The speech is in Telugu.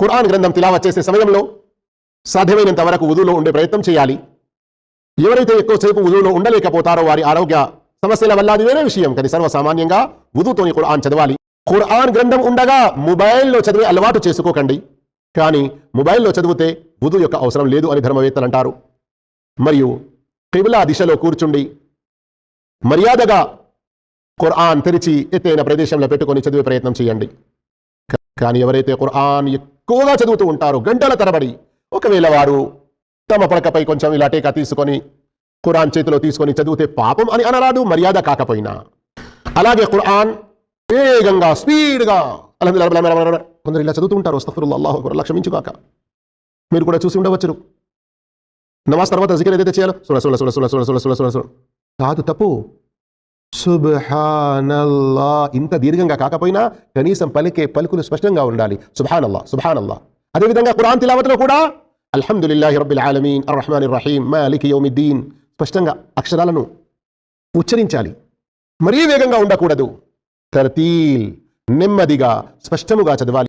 ఖురాన్ గ్రంథం తిలావత్ చేసే సమయంలో సాధ్యమైనంత వరకు ఉదులో ఉండే ప్రయత్నం చేయాలి. ఎవరైతే ఎక్కువసేపు ఉదులో ఉండలేకపోతారో వారి ఆరోగ్య సమస్యల వల్ల అది వేరే విషయం. కానీ సర్వసామాన్యంగా ఉదుతోని ఖురాన్ చదవాలి. ఖురాన్ గ్రంథం ఉండగా మొబైల్లో చదివే అలవాటు చేసుకోకండి. కానీ మొబైల్లో చదివితే వుధు యొక్క అవసరం లేదు అని ధర్మవేత్తలు అంటారు. మరియు కిబిలా దిశలో కూర్చుండి మర్యాదగా ఖురాన్ తెరిచి ఎత్తైన ప్రదేశంలో పెట్టుకొని చదివే ప్రయత్నం చేయండి. కానీ ఎవరైతే ఖురాన్ ఎక్కువగా చదువుతూ ఉంటారు. గంటల తరబడి. ఒకవేళ వారు తమ పడకపై కొంచెం ఇలా టీకా తీసుకొని ఖురాన్ చేతిలో తీసుకొని చదివితే పాపం అని అనరాదు మర్యాద కాకపోయినా. అలాగే ఖురాన్ వేగంగా స్పీడ్గా కొందరు ఇలా చదువుతూ ఉంటారు. అల్లాహు క్షమించుగాక మీరు కూడా చూసి ఉండవచ్చు నమాజ్ తర్వాత జికిర్ ఏదైతే చేయాలో సుల సుల సుల సుడ సుల సుల సుల సుల కాదు తప్పు. సుబ్హానల్లా ఇంత దీర్ఘంగా కాకపోయినా కనీసం పలికే పలుకులు స్పష్టంగా ఉండాలి. సుబ్హానల్లా సుబ్హానల్లా అదేవిధంగా ఖురాన్ తిలావత్లో కూడా అల్హమ్దులిల్లాహి రబ్బిల్ ఆలమీన్ అర్రహమాన్ రహీం మాలిక్ యౌమిద్దీన్. స్పష్టంగా అక్షరాలను ఉచ్చరించాలి. మరీ వేగంగా ఉండకూడదు. తర్తీల్ నెమ్మదిగా స్పష్టముగా చదవాలి.